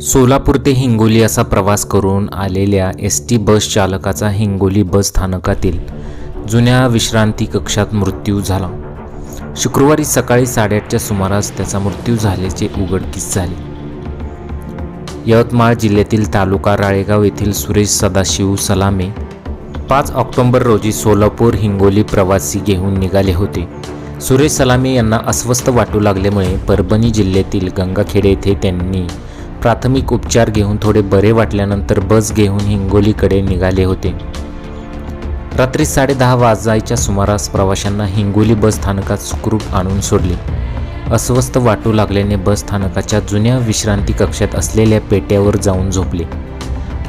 सोलापूर ते हिंगोली असा प्रवास करून आलेल्या एस टी बस चालकाचा हिंगोली बस स्थानकातील जुन्या विश्रांती कक्षात मृत्यू झाला. शुक्रवारी सकाळी साडेआठच्या सुमारास त्याचा मृत्यू झाल्याचे उघडकीस झाले. यवतमाळ जिल्ह्यातील तालुका राळेगाव येथील सुरेश सदाशिव सलामे पाच ऑक्टोबर रोजी सोलापूर हिंगोली प्रवासी घेऊन निघाले होते. सुरेश सलामी यांना अस्वस्थ वाटू लागल्यामुळे परभणी जिल्ह्यातील गंगाखेडे येथे त्यांनी प्राथमिक उपचार घेऊन थोडे बरे वाटल्यानंतर बस घेऊन हिंगोलीकडे निघाले होते. रात्री साडेदहा वाजायच्या सुमारास प्रवाशांना हिंगोली बस स्थानकात सुखरूप आणून सोडले. अस्वस्थ वाटू लागल्याने बस स्थानकाच्या जुन्या विश्रांती कक्षात असलेल्या पेट्यावर जाऊन झोपले.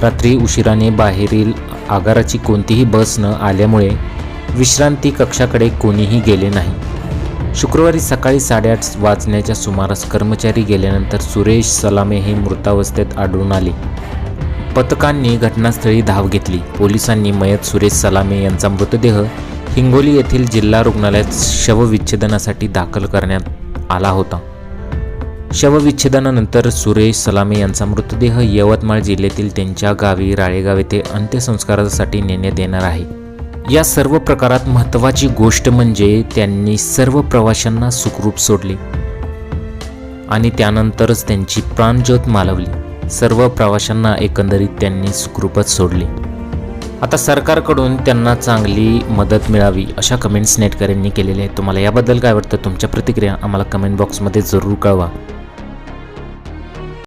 रात्री उशिराने बाहेरील आगाराची कोणतीही बस न आल्यामुळे विश्रांती कक्षाकडे कोणीही गेले नाही. शुक्रवारी सकाळी साडेआठ वाजण्याच्या सुमारास कर्मचारी गेल्यानंतर सुरेश सलामे हे मृतावस्थेत आढळून आले. पथकांनी घटनास्थळी धाव घेतली. पोलिसांनी मयत सुरेश सलामे यांचा मृतदेह हिंगोली येथील जिल्हा रुग्णालयात शवविच्छेदनासाठी दाखल करण्यात आला होता. शवविच्छेदनानंतर सुरेश सलामे यांचा मृतदेह यवतमाळ जिल्ह्यातील त्यांच्या गावी राळेगाव येथे अंत्यसंस्कारासाठी नेण्यात येणार आहे. या सर्व प्रकारात महत्त्वाची गोष्ट म्हणजे त्यांनी सर्व प्रवाशांना सुखरूप सोडले. आणि त्यानंतरच त्यांची प्राणज्योत मालवली. सर्व प्रवाशांना एकंदरीत त्यांनी सुखरूपच सोडले. आता सरकारकडून त्यांना चांगली मदत मिळावी अशा कमेंट्स नेटकऱ्यांनी केलेल्या आहेत. तुम्हाला याबद्दल काय वाटतं? तुमच्या प्रतिक्रिया आम्हाला कमेंट बॉक्समध्ये जरूर कळवा.